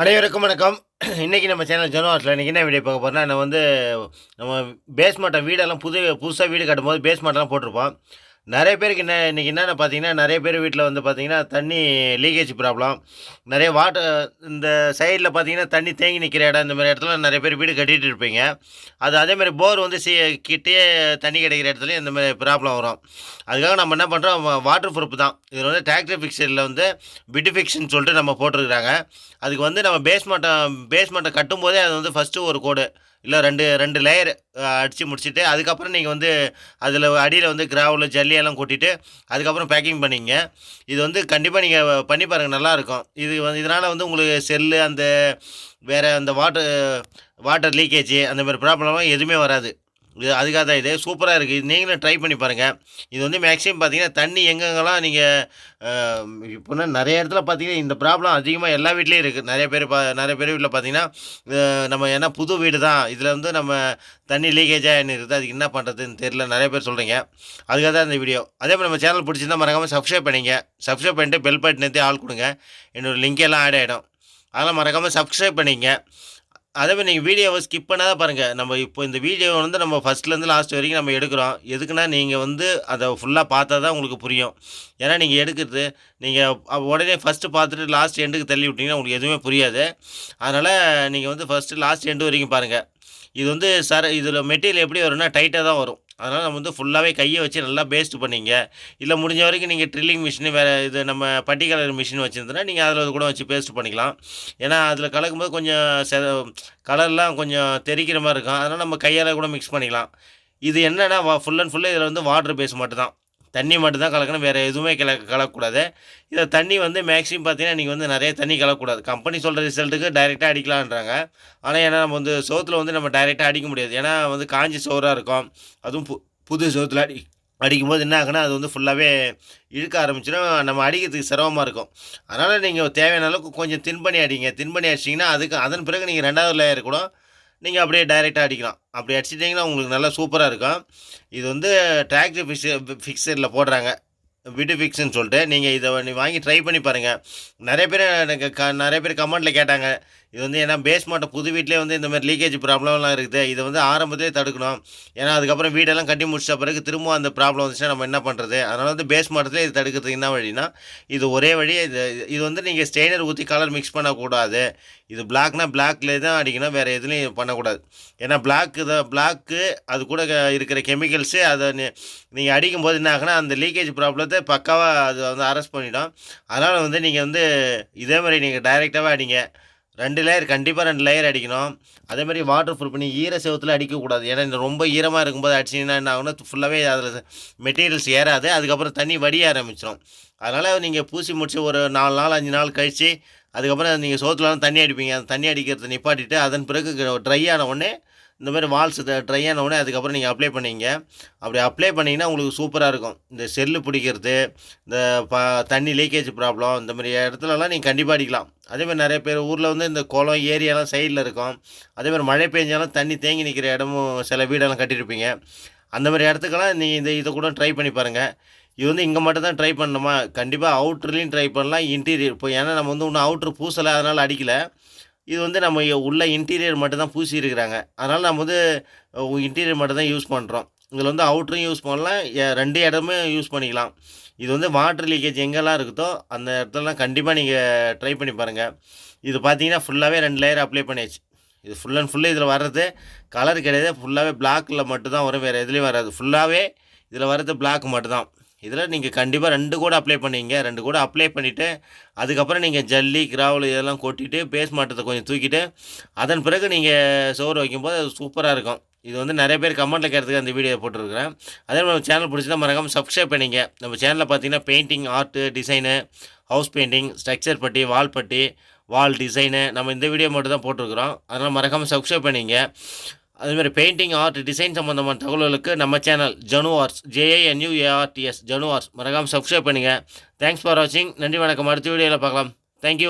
அனைவருக்கும் வணக்கம். இன்றைக்கி நம்ம சேனல் ஜனவாஸில் இன்றைக்கி என்ன வீடியோ பார்க்க போகிறோம்னா நான் வந்து நம்ம பேஸ்மெண்ட்டை வீடெல்லாம் புது புதுசாக வீடு கட்டும்போது பேஸ்மெண்ட்லாம் போட்டிருப்போம். நிறைய பேருக்கு என்ன இன்றைக்கி என்னென்ன பார்த்தீங்கன்னா நிறைய பேர் வீட்டில் வந்து பார்த்தீங்கன்னா தண்ணி லீக்கேஜ் ப்ராப்ளம் நிறைய வாட்டர் இந்த சைடில் பார்த்தீங்கன்னா தண்ணி தேங்கி நிற்கிற இடம் இந்த மாதிரி இடத்துல நிறைய பேர் வீடு கட்டிகிட்டு இருப்பீங்க. அது அதேமாதிரி போர் வந்து சி கிட்டே தண்ணி கிடைக்கிற இடத்துலையும் இந்த மாதிரி ப்ராப்ளம் வரும். அதுக்காக நம்ம என்ன பண்ணுறோம் வாட்டர் ப்ரூஃப் தான். இதில் வந்து டிராக்டர் ஃபிக்ஸரில் வந்து பிடிஃபிக்ஸ்னு சொல்லிட்டு நம்ம போட்டிருக்கிறாங்க. அதுக்கு வந்து நம்ம பேஸ்மெண்ட்டை பேஸ்மெண்ட்டை கட்டும்போதே அது வந்து ஃபஸ்ட்டு ஒரு கோடு. இல்லை ரெண்டு ரெண்டு லேயர் அடித்து முடிச்சுட்டு அதுக்கப்புறம் நீங்கள் வந்து அதில் அடியில் வந்து கிராவில் ஜல்லியெல்லாம் கொட்டிட்டு அதுக்கப்புறம் பேக்கிங் பண்ணிங்க. இது வந்து கண்டிப்பாக நீங்கள் பண்ணி பாருங்கள் நல்லாயிருக்கும் இது வந்து இதனால் வந்து உங்களுக்கு செல்லு அந்த வேறு அந்த வாட்டர் வாட்டர் லீக்கேஜ் அந்த மாதிரி ப்ராப்ளம்லாம் எதுவுமே வராது. இது அதுக்காக தான் இது. சூப்பராக இருக்குது இது நீங்களும் ட்ரை பண்ணி பாருங்கள் இது வந்து மேக்ஸிமம் பார்த்தீங்கன்னா தண்ணி எங்கெங்கெல்லாம் நீங்கள் இப்போனா நிறைய இடத்துல பார்த்தீங்கன்னா இந்த ப்ராப்ளம் அதிகமாக எல்லா வீட்லேயும் இருக்குது நிறைய பேர் பா நிறைய பேர் வீட்டில் பார்த்தீங்கன்னா நம்ம ஏன்னா புது வீடு தான். இதில் வந்து நம்ம தண்ணி லீக்கேஜாக என்ன இருக்குது அதுக்கு என்ன பண்ணுறதுன்னு தெரியல. நிறைய பேர் சொல்கிறீங்க அதுக்காக தான் இந்த வீடியோ அதே மாதிரி நம்ம சேனல் பிடிச்சிருந்தால் மறக்காமல் சப்ஸ்கிரைப் பண்ணிங்க. சப்ஸ்கிரைப் பண்ணிட்டு பெல் பட்டன் ஆள் கொடுங்க. என்னோடய லிங்க் எல்லாம் ஆட் ஆகிடும் அதெல்லாம் மறக்காமல் சப்ஸ்கிரைப் பண்ணிங்க. அதே மாதிரி நீங்கள் வீடியோவை ஸ்கிப் பண்ணாத பாருங்கள் நம்ம இப்போ இந்த வீடியோ வந்து நம்ம ஃபஸ்ட்லேருந்து லாஸ்ட் வரைக்கும் நம்ம எடுக்கிறோம். எதுக்குன்னா நீங்கள் வந்து அதை ஃபுல்லாக பார்த்தா தான் உங்களுக்கு புரியும். ஏன்னா நீங்கள் எடுக்கிறது நீங்கள் உடனே ஃபஸ்ட்டு பார்த்துட்டு லாஸ்ட் எண்டுக்கு தள்ளி விட்டிங்கன்னா உங்களுக்கு எதுவுமே புரியாது. அதனால் நீங்கள் வந்து ஃபஸ்ட்டு லாஸ்ட் எண்டு வரைக்கும் பாருங்கள் இது வந்து சர இதில் மெட்டீரியல் எப்படி வரும்னா டைட்டாக தான் வரும். அதனால் நம்ம வந்து ஃபுல்லாகவே கையை வச்சு நல்லா பேஸ்ட் பண்ணிங்க. இல்லை முடிஞ்ச வரைக்கும் நீங்கள் ட்ரில்லிங் மிஷினு வேறு இது நம்ம பட்டிக்கலர் மிஷின் வச்சுருந்ததுனா நீங்கள் அதில் கூட வச்சு பேஸ்ட் பண்ணிக்கலாம். ஏன்னா அதில் கலக்கும்போது கொஞ்சம் செ கலர்லாம் கொஞ்சம் தெரிக்கிற மாதிரி இருக்கும். அதனால் நம்ம கையால் கூட மிக்ஸ் பண்ணிக்கலாம். இது என்னென்னா ஃபுல் அண்ட் ஃபுல்லாக இதில் வந்து வாட்டர் பேஸ் மட்டும் தான் தண்ணி மட்டும் தான் கலக்கணும் வேறு எதுவுமே கல கலக்கக்கூடாது. இதை தண்ணி வந்து மேக்ஸிமம் பார்த்தீங்கன்னா நீங்கள் வந்து நிறைய தண்ணி கலக்கக்கூடாது. கம்பெனி சொல்கிற ரிசல்ட்டுக்கு டைரெக்டாக அடிக்கலான்றாங்க ஆனால் ஏன்னா நம்ம வந்து சோத்தில் வந்து நம்ம டைரெக்டாக அடிக்க முடியாது. ஏன்னா வந்து காஞ்சி சோறாக இருக்கும். அதுவும் பு புது சோத்தில் அடி அடிக்கும்போது என்ன ஆகுனா அது வந்து ஃபுல்லாகவே இழுக்க ஆரம்பிச்சிடும். நம்ம அடிக்கிறதுக்கு சிரமமாக இருக்கும். அதனால் நீங்கள் தேவையான அளவுக்கு கொஞ்சம் தின் பண்ணி அடிங்க. தின் பண்ணி அடிச்சிங்கன்னா அதுக்கு அதன் பிறகு நீங்கள் ரெண்டாவது லேயர் கூட நீங்கள் அப்படியே டைரெக்டாக அடிக்கலாம். அப்படி அடிச்சிட்டிங்கன்னா உங்களுக்கு நல்லா சூப்பராக இருக்கும். இது வந்து டிராக்டர் ஃபிக்ஸ் ஃபிக்ஸரில் போடுறாங்க. விடு ஃபிக்ஸுன்னு சொல்லிட்டு நீங்கள் இதை நீ வாங்கி ட்ரை பண்ணி பாருங்கள் நிறைய பேர் எனக்கு க நிறைய பேர் கமெண்ட்டில் கேட்டாங்க. இது வந்து ஏன்னா பேஸ்மெண்ட்டை புது வீட்டிலே வந்து இந்த மாதிரி லீக்கேஜ் ப்ராப்ளம்லாம் இருக்குது. இதை வந்து ஆரம்பத்திலே தடுக்கணும். ஏன்னா அதுக்கப்புறம் வீடெல்லாம் கட்டி முடிச்ச பிறகு திரும்ப அந்த ப்ராப்ளம் வந்துச்சுன்னா நம்ம என்ன பண்ணுறது அதனால் வந்து பேஸ்மெண்ட்லேயே இது தடுக்கிறதுக்கு என்ன வழினா இது ஒரே வழி இது இது வந்து நீங்கள் ஸ்டெயினர் ஊற்றி கலர் மிக்ஸ் பண்ணக்கூடாது. இது பிளாக்னா பிளாக்லேயே தான் அடிக்கணும் வேறு எதுலேயும் பண்ணக்கூடாது. ஏன்னா பிளாக் தான் பிளாக்கு அது கூட க- இருக்கிற கெமிக்கல்ஸு அதை நீங்கள் அடிக்கும்போது என்ன ஆகுனா அந்த லீக்கேஜ் ப்ராப்ளத்தை பக்காவாக அது வந்து அரெஸ்ட் பண்ணிடும். அதனால் வந்து நீங்கள் வந்து இதே மாதிரி நீங்கள் டைரெக்டாகவே அடிங்க. ரெண்டு லேயர் கண்டிப்பாக ரெண்டு லேயர் அடிக்கணும். அதே மாதிரி வாட்டர் ப்ரூஃப் பண்ணி ஈர செவத்தில் அடிக்கக்கூடாது ஏன்னா ரொம்ப ஈரமாக இருக்கும்போது அடிச்சிங்கன்னா என்ன ஆகுனா ஃபுல்லாகவே அதில் மெட்டீரியல்ஸ் ஏறாது. அதுக்கப்புறம் தண்ணி வடிய ஆரம்பிச்சிடும் அதனால் நீங்கள் பூசி முடிச்சு ஒரு நாலு நாள் அஞ்சு நாள் கழித்து அதுக்கப்புறம் நீங்கள் சோத்துலலாம் தண்ணி அடிப்பீங்க. அந்த தண்ணி அடிக்கிறத நிப்பாட்டிட்டு அதன் பிறகு ட்ரை ஆன உடனே இந்த மாதிரி வால்ஸ் ட்ரை ஆன உடனே அதுக்கப்புறம் நீங்கள் அப்ளை பண்ணிங்க அப்படி அப்ளை பண்ணிங்கன்னா உங்களுக்கு சூப்பராக இருக்கும். இந்த செல்லு பிடிக்கிறது இந்த ப தண்ணி லீக்கேஜ் ப்ராப்ளம் இந்த மாதிரி இடத்துலலாம் நீங்கள் கண்டிப்பாக அடிக்கலாம். அதேமாதிரி நிறைய பேர் ஊரில் வந்து இந்த குளம் ஏரியாலாம் சைடில் இருக்கும். அதேமாதிரி மழை பெஞ்சாலும் தண்ணி தேங்கி நிற்கிற இடமும் சில வீடெல்லாம் கட்டியிருப்பீங்க. அந்த மாதிரி இடத்துக்கெல்லாம் நீங்கள் இந்த இதை கூட ட்ரை பண்ணி பாருங்கள் இது வந்து இங்கே மட்டும் தான் ட்ரை பண்ணணுமா? கண்டிப்பாக அவுட்ருலேயும் ட்ரை பண்ணலாம் இன்டீரியர் இப்போ ஏன்னா நம்ம வந்து ஒன்றும் அவுட்ரு பூசலை அதனால் அடிக்கலை. இது வந்து நம்ம உள்ள இன்டீரியர் மட்டும் தான் பூசி இருக்கிறாங்க அதனால் நம்ம வந்து இன்டீரியர் மட்டும் தான் யூஸ் பண்ணுறோம் இதில் வந்து அவுட்ரும் யூஸ் பண்ணலாம் ரெண்டு இடமே யூஸ் பண்ணிக்கலாம். இது வந்து வாட்டர் லீக்கேஜ் எங்கெல்லாம் இருக்குதோ அந்த இடத்துலலாம் கண்டிப்பாக நீங்கள் ட்ரை பண்ணி பாருங்கள் இது பார்த்தீங்கன்னா ஃபுல்லாகவே ரெண்டு லேயர் அப்ளை பண்ணியாச்சு. இது ஃபுல் அண்ட் ஃபுல்லு இதில் வர்றது கலர் கிடையாது. ஃபுல்லாகவே பிளாக்கில் மட்டும்தான் வரும். வேறு எதுலேயும் வராது. ஃபுல்லாகவே இதில் வர்றது பிளாக் மட்டும்தான். இதில் நீங்கள் கண்டிப்பாக ரெண்டு கூட அப்ளை பண்ணீங்க. ரெண்டு கூட அப்ளை பண்ணிவிட்டு அதுக்கப்புறம் நீங்கள் ஜல்லி கிராவல் இதெல்லாம் கொட்டிட்டு பேஸ் மாட்டத்தை கொஞ்சம் தூக்கிட்டு அதன் பிறகு நீங்கள் சோறு வைக்கும்போது அது சூப்பராக இருக்கும். இது வந்து நிறைய பேர் கமெண்ட்டில் கேட்கறதுக்கு அந்த வீடியோ போட்டிருக்கிறேன். அதே மாதிரி நம்ம சேனல் பிடிச்சிருந்தா மறக்காமல் சப்ஸ்கிரைப் பண்ணிங்க. நம்ம சேனலில் பார்த்தீங்கன்னா painting art design house painting structure putty wall putty வால் டிசைனு நம்ம இந்த வீடியோ மட்டும் தான் போட்டிருக்கிறோம். அதனால் மறக்காமல் சப்ஸ்கிரைப் பண்ணிங்க. அதுமாதிரி பெயிண்டிங் ஆர்ட் டிசைன் சம்மந்தமான தகவல்களுக்கு நம்ம சேனல் ஜனு ஆர்ட்ஸ் ஜேஏஎன்யூஏஆர்டிஎஸ் ஜனு ஆர்ட்ஸ் மறக்காமல் சப்ஸ்கிரைப் பண்ணுங்கள் தேங்க்ஸ் ஃபார் வாட்சிங் நன்றி வணக்கம். அடுத்த வீடியோவில் பார்க்கலாம். தேங்க்யூ